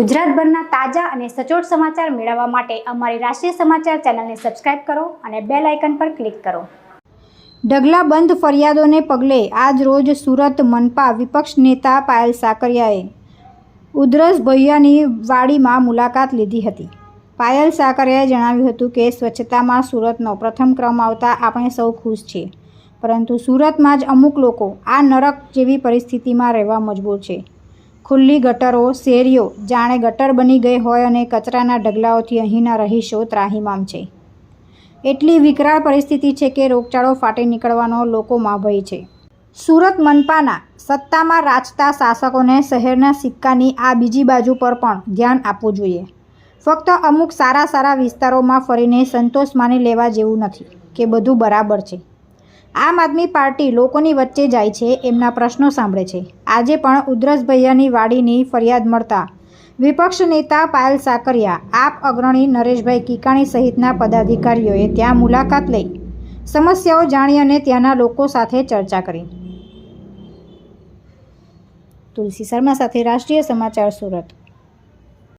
ગુજરાતભરના તાજા અને સચોટ સમાચાર મેળવવા માટે અમારી રાષ્ટ્રીય સમાચાર ચેનલને સબસ્ક્રાઇબ કરો અને બેલ આઇકન પર ક્લિક કરો. ઢગલાબંધ ફરિયાદોને પગલે આજ રોજ સુરત મનપા વિપક્ષ નેતા પાયલ સાકરિયાએ ઉધરસ ભૈયાની વાડીમાં મુલાકાત લીધી હતી. પાયલ સાકરિયાએ જણાવ્યું હતું કે, સ્વચ્છતામાં સુરતનો પ્રથમ ક્રમ આવતા આપણે સૌ ખુશ છીએ. પરંતુ સુરતમાં જ અમુક લોકો આ નરક જેવી પરિસ્થિતિમાં રહેવા મજબૂર છે. ખુલ્લી ગટરો શેરીઓ, જાણે ગટર બની ગઈ હોય અને કચરાના ઢગલાઓથી અહીંના રહીશો ત્રાહિમામ છે. એટલી વિકરાળ પરિસ્થિતિ છે કે રોગચાળો ફાટી નીકળવાનો લોકોમાં ભય છે. સુરત મનપાના સત્તામાં રાચતા શાસકોને શહેરના સિક્કાની આ બીજી બાજુ પર પણ ધ્યાન આપવું જોઈએ. ફક્ત અમુક સારા સારા વિસ્તારોમાં ફરીને સંતોષ માની લેવા જેવું નથી, કે બધું બરાબર છે. આમ આદમી પાર્ટી લોકોની વચ્ચે જાય છે એમના પ્રશ્નો સાંભળે છે. આજે પણ ઉધરસ ભૈયાની વાડીની ફરિયાદ મળતા વિપક્ષ નેતા પાયલ સાકરિયા, આપ અગ્રણી નરેશભાઈ કિકાણી સહિતના પદાધિકારીઓએ ત્યાં મુલાકાત લઈ સમસ્યાઓ જાણી અને ત્યાંના લોકો સાથે ચર્ચા કરી. તુલસી શર્મા સાથે રાષ્ટ્રીય સમાચાર સુરત.